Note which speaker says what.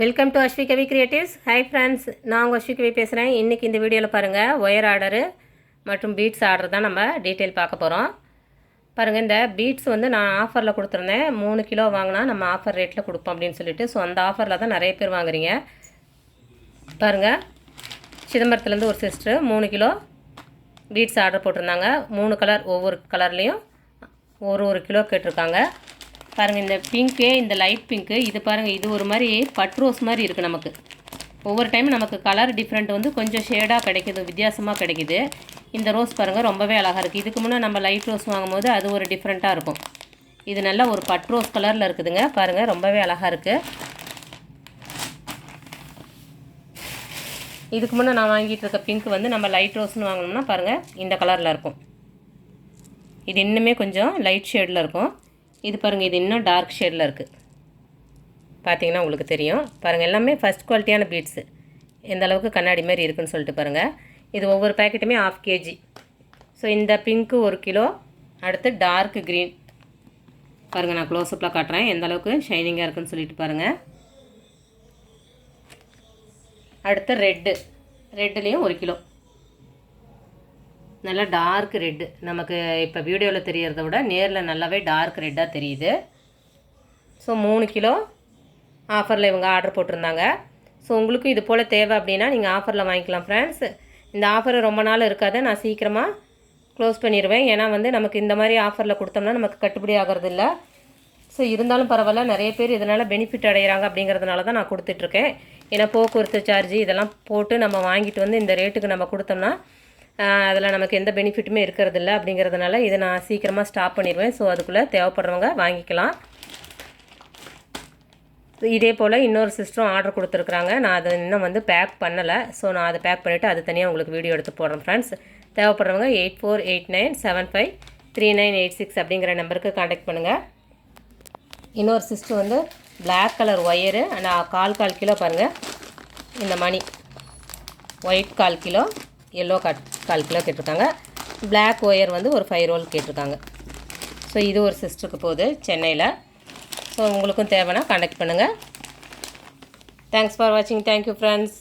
Speaker 1: Welcome to Ashvi Kavi creatives hi friends நான் உங்கள் அஸ்வி கவி பேசுகிறேன் இன்றைக்கி இந்த வீடியோவில் பாருங்கள் ஒயர் ஆர்டரு மற்றும் பீட்ஸ் ஆர்டர் தான் நம்ம டீட்டெயில் பார்க்க போகிறோம் பாருங்கள் இந்த பீட்ஸ் வந்து நான் ஆஃபரில் கொடுத்துருந்தேன். மூணு கிலோ வாங்கினா நம்ம ஆஃபர் ரேட்டில் கொடுப்போம் அப்படின்னு சொல்லிட்டு. ஸோ அந்த ஆஃபரில் தான் நிறைய பேர் வாங்குறீங்க. பாருங்கள் சிதம்பரத்துலேருந்து ஒரு சிஸ்டர் மூணு கிலோ பீட்ஸ் ஆர்டர் போட்டிருந்தாங்க. மூணு கலர் ஒவ்வொரு கலர்லேயும் ஒரு ஒரு கிலோ கேட்டிருக்காங்க. பாருங்கள் இந்த பிங்க்கு இந்த லைட் பிங்க்கு இது பாருங்கள் இது ஒரு மாதிரி பட் ரோஸ் மாதிரி இருக்குது நமக்கு. ஒவ்வொரு டைம் நமக்கு கலர் டிஃப்ரெண்ட் வந்து கொஞ்சம் ஷேடாக கிடைக்கிது வித்தியாசமாக கிடைக்கிது. இந்த ரோஸ் பாருங்கள் ரொம்பவே அழகாக இருக்குது இதுக்கு முன்னே நம்ம லைட் ரோஸ் வாங்கும்போது அது ஒரு டிஃப்ரெண்ட்டாக இருக்கும். இது நல்லா ஒரு பட் ரோஸ் கலரில் இருக்குதுங்க. பாருங்கள் ரொம்பவே அழகாக இருக்குது இதுக்கு முன்னே நான் வாங்கிட்டு இருக்க பிங்க் வந்து நம்ம லைட் ரோஸ்னு வாங்கினோம்னா பாருங்கள் இந்த கலரில் இருக்கும். இது இன்னுமே கொஞ்சம் லைட் ஷேடில் இருக்கும். இது பாருங்கள் இது இன்னும் டார்க் ஷேடில் இருக்குது பார்த்தீங்கன்னா உங்களுக்கு தெரியும். பாருங்கள் எல்லாமே ஃபஸ்ட் குவாலிட்டியான பீட்ஸு எந்த அளவுக்கு கண்ணாடி மாதிரி இருக்குன்னு சொல்லிட்டு பாருங்கள் இது ஒவ்வொரு பேக்கெட்டுமே ஆஃப் கேஜி ஸோ இந்த பிங்க்கு ஒரு கிலோ அடுத்து டார்க் க்ரீன் பாருங்கள் நான் க்ளோஸ்அப்பில் காட்டுறேன். எந்த அளவுக்கு ஷைனிங்காக இருக்குன்னு சொல்லிட்டு பாருங்கள் அடுத்து ரெட்டு ரெட்டுலேயும் ஒரு கிலோ. நல்லா டார்க் ரெட்டு நமக்கு இப்போ வீடியோவில் தெரியறத விட நேரில் நல்லாவே டார்க் ரெட்டாக தெரியுது. ஸோ மூணு கிலோ ஆஃபரில் இவங்க ஆர்டர் போட்டிருந்தாங்க. ஸோ உங்களுக்கும் இது போல் தேவை அப்படின்னா நீங்கள் ஆஃபரில் வாங்கிக்கலாம் ஃப்ரெண்ட்ஸ் இந்த ஆஃபர் ரொம்ப நாள் இருக்காது. நான் சீக்கிரமாக க்ளோஸ் பண்ணிடுவேன் ஏன்னா வந்து நமக்கு இந்த மாதிரி ஆஃபரில் கொடுத்தோம்னா நமக்கு கட்டுப்படி ஆகிறதில்ல. ஸோ இருந்தாலும் பரவாயில்ல. நிறைய பேர் இதனால் பெனிஃபிட் அடைகிறாங்க அப்படிங்கிறதுனால தான் நான் கொடுத்துட்ருக்கேன் ஏன்னா போக்குவரத்து சார்ஜ் இதெல்லாம் போட்டு நம்ம வாங்கிட்டு வந்து இந்த ரேட்டுக்கு நம்ம கொடுத்தோம்னா அதில் நமக்கு எந்த பெனிஃபிட்டுமே இருக்கிறதில்ல அப்படிங்கிறதுனால இதை நான் சீக்கிரமாக ஸ்டாப் பண்ணிடுவேன். ஸோ அதுக்குள்ளே தேவைப்படுறவங்க வாங்கிக்கலாம். இதே போல் இன்னொரு சிஸ்டரும் ஆர்டர் கொடுத்துருக்குறாங்க. நான் அதை இன்னும் வந்து பேக் பண்ணலை. ஸோ நான் அதை பேக் பண்ணிவிட்டு அது தனியாக உங்களுக்கு வீடியோ எடுத்து போடுறேன் ஃப்ரெண்ட்ஸ் தேவைப்படுறவங்க eight four eight nine seven five three nine eight six அப்படிங்கிற நம்பருக்கு காண்டாக்ட் பண்ணுங்கள் இன்னொரு சிஸ்டர் வந்து பிளாக் கலர் ஒயரு நான் கால் கால் கிலோ பாருங்கள் இந்த மணி ஒயிட் கால் கிலோ. எல்லோ கட் கால் கிலோ கேட்டிருக்காங்க. பிளாக் ஒயர் வந்து ஒரு ஃபைவ் ரோல் கேட்டிருக்காங்க. ஸோ இது ஒரு சிஸ்டருக்கு போகுது சென்னையில். ஸோ உங்களுக்கும் தேவைன்னா காண்டாக்ட் பண்ணுங்கள் தேங்க்ஸ் ஃபார் வாட்சிங் தேங்க்யூ ஃப்ரெண்ட்ஸ்